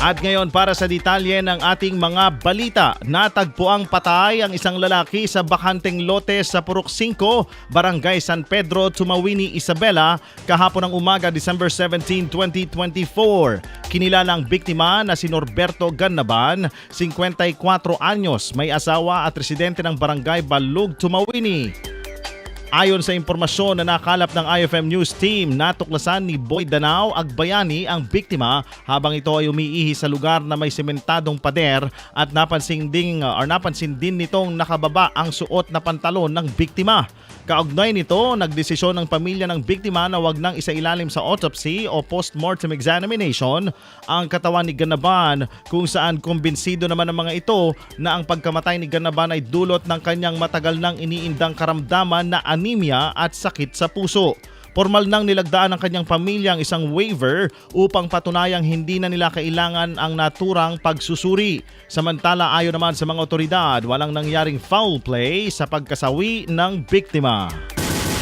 At ngayon para sa detalye ng ating mga balita, natagpuang patay ang isang lalaki sa bakanteng lote sa Purok 5, Barangay San Pedro, Tumawini, Isabela, kahapon ng umaga December 17, 2024. Kinilalang biktima na si Norberto Gannaban, 54 anyos, may asawa at residente ng Barangay Balug, Tumawini. Ayon sa impormasyon na nakalap ng IFM News Team, natuklasan ni Boy Danao Agbayani ang biktima habang ito ay umiihi sa lugar na may sementadong pader at napansin din, or napansin din nitong nakababa ang suot na pantalon ng biktima. Kaugnay nito, nagdesisyon ng pamilya ng biktima na wag nang isailalim sa autopsy o post-mortem examination ang katawan ni Ganaban kung saan kumbinsido naman ng mga ito na ang pagkamatay ni Ganaban ay dulot ng kanyang matagal nang iniindang karamdaman na anemia at sakit sa puso. Formal nang nilagdaan ng kanyang pamilya ang isang waiver upang patunayang hindi na nila kailangan ang naturang pagsusuri. Samantala ayon naman sa mga otoridad, walang nangyaring foul play sa pagkasawi ng biktima.